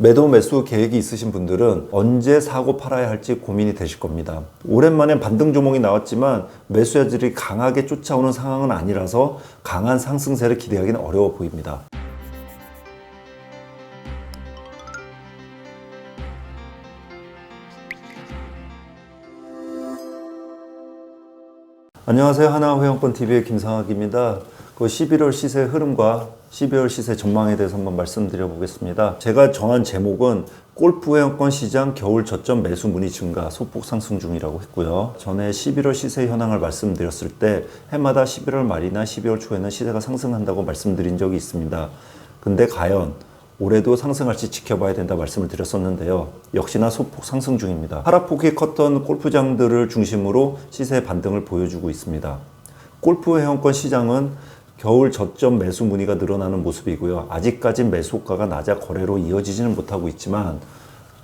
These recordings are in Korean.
매도 매수 계획이 있으신 분들은 언제 사고 팔아야 할지 고민이 되실 겁니다. 오랜만에 반등 종목이 나왔지만 매수자들이 강하게 쫓아오는 상황은 아니라서 강한 상승세를 기대하기는 어려워 보입니다. 안녕하세요. 하나회원권 TV의 김상학입니다. 그 11월 시세 흐름과 12월 시세 전망에 대해서 한번 말씀드려 보겠습니다. 제가 정한 제목은 골프 회원권 시장 겨울 저점 매수 문의 증가 소폭 상승 중이라고 했고요. 전에 11월 시세 현황을 말씀드렸을 때 해마다 11월 말이나 12월 초에는 시세가 상승한다고 말씀드린 적이 있습니다. 근데 과연 올해도 상승할지 지켜봐야 된다 말씀을 드렸었는데요. 역시나 소폭 상승 중입니다. 하락폭이 컸던 골프장들을 중심으로 시세 반등을 보여주고 있습니다. 골프 회원권 시장은 겨울 저점 매수 문의가 늘어나는 모습이고요. 아직까진 매수가가 낮아 거래로 이어지지는 못하고 있지만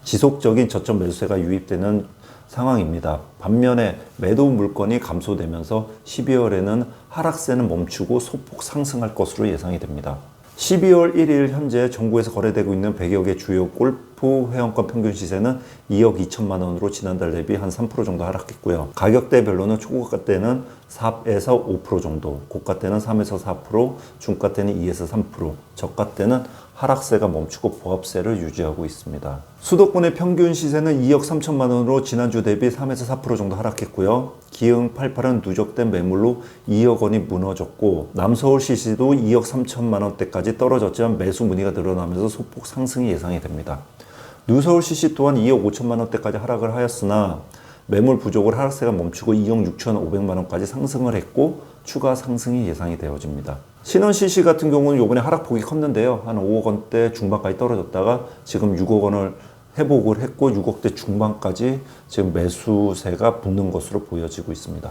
지속적인 저점 매수세가 유입되는 상황입니다. 반면에 매도 물건이 감소되면서 12월에는 하락세는 멈추고 소폭 상승할 것으로 예상이 됩니다. 12월 1일 현재 전국에서 거래되고 있는 100여 개 주요 골 프 회원권 평균 시세는 2억 2천만 원으로 지난달 대비 한 3% 정도 하락했고요. 가격대별로는 초고가 때는 4에서 5% 정도, 고가 때는 3에서 4%, 중가 때는 2에서 3%, 저가 때는 하락세가 멈추고 보합세를 유지하고 있습니다. 수도권의 평균 시세는 2억 3천만 원으로 지난주 대비 3에서 4% 정도 하락했고요. 기흥 88은 누적된 매물로 2억 원이 무너졌고 남서울 시시도 2억 3천만 원대까지 떨어졌지만 매수 문의가 늘어나면서 소폭 상승이 예상이 됩니다. 시시 또한 2억 5천만 원대까지 하락을 하였으나 매물 부족을 하락세가 멈추고 2억 6천 5백만 원까지 상승을 했고 추가 상승이 예상이 되어집니다. 신원 CC 같은 경우는 요번에 하락폭이 컸는데요. 한 5억 원대 중반까지 떨어졌다가 지금 6억 원을 회복을 했고 6억대 중반까지 지금 매수세가 붙는 것으로 보여지고 있습니다.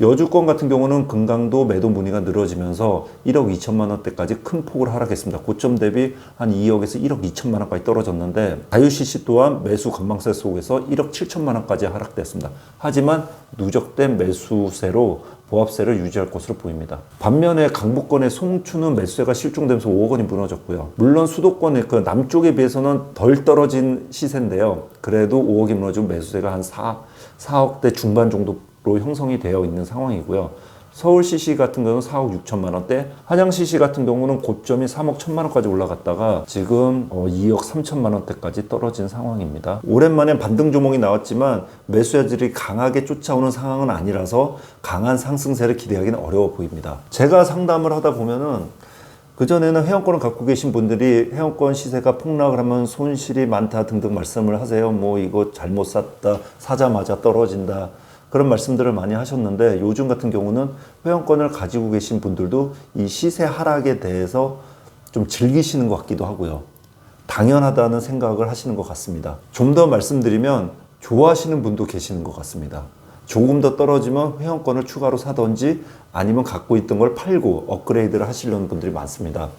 여주권 같은 경우는 금강도 매도 문의가 늘어지면서 1억 2천만 원대까지 큰 폭을 하락했습니다. 고점 대비 한 2억에서 1억 2천만 원까지 떨어졌는데 자유CC 또한 매수 건망세 속에서 1억 7천만 원까지 하락됐습니다. 하지만 누적된 매수세로 보합세를 유지할 것으로 보입니다. 반면에 강북권의 송추는 매수세가 실종되면서 5억 원이 무너졌고요. 물론 수도권의 그 남쪽에 비해서는 덜 떨어진 시세인데요. 그래도 5억이 무너지고 매수세가 한 4, 4억대 중반 정도 로 형성이 되어 있는 상황이고요. 서울 CC 같은 경우는 4억 6천만 원대, 한양 CC 같은 경우는 고점이 3억 1천만 원까지 올라갔다가 지금 2억 3천만 원대까지 떨어진 상황입니다. 오랜만에 반등 종목이 나왔지만 매수자들이 강하게 쫓아오는 상황은 아니라서 강한 상승세를 기대하기는 어려워 보입니다. 제가 상담을 하다 보면은 그전에는 회원권을 갖고 계신 분들이 회원권 시세가 폭락을 하면 손실이 많다 등등 말씀을 하세요. 뭐 이거 잘못 샀다, 사자마자 떨어진다. 그런 말씀들을 많이 하셨는데 요즘 같은 경우는 회원권을 가지고 계신 분들도 이 시세 하락에 대해서 좀 즐기시는 것 같기도 하고요. 당연하다는 생각을 하시는 것 같습니다. 좀 더 말씀드리면 좋아하시는 분도 계시는 것 같습니다. 조금 더 떨어지면 회원권을 추가로 사든지 아니면 갖고 있던 걸 팔고 업그레이드를 하시려는 분들이 많습니다.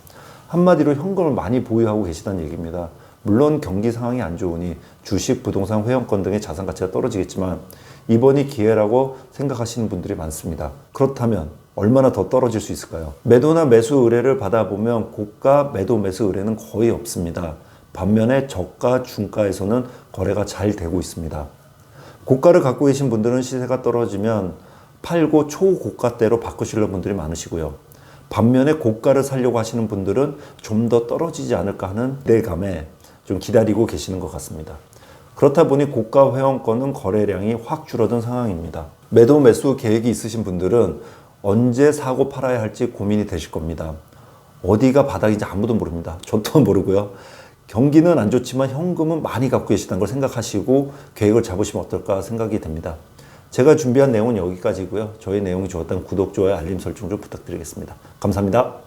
한마디로 현금을 많이 보유하고 계시다는 얘기입니다. 물론 경기 상황이 안 좋으니 주식, 부동산, 회원권 등의 자산 가치가 떨어지겠지만 이번이 기회라고 생각하시는 분들이 많습니다. 그렇다면 얼마나 더 떨어질 수 있을까요? 매도나 매수 의뢰를 받아보면 고가 매도 매수 의뢰는 거의 없습니다. 반면에 저가 중가에서는 거래가 잘 되고 있습니다. 고가를 갖고 계신 분들은 시세가 떨어지면 팔고 초고가대로 바꾸시려는 분들이 많으시고요. 반면에 고가를 살려고 하시는 분들은 좀 더 떨어지지 않을까 하는 내감에 좀 기다리고 계시는 것 같습니다. 그렇다 보니 고가 회원권은 거래량이 확 줄어든 상황입니다. 매도 매수 계획이 있으신 분들은 언제 사고 팔아야 할지 고민이 되실 겁니다. 어디가 바닥인지 아무도 모릅니다. 저도 모르고요. 경기는 안 좋지만 현금은 많이 갖고 계시다는 걸 생각하시고 계획을 잡으시면 어떨까 생각이 됩니다. 제가 준비한 내용은 여기까지고요. 저희 내용이 좋았다면 구독, 좋아요, 알림 설정 좀 부탁드리겠습니다. 감사합니다.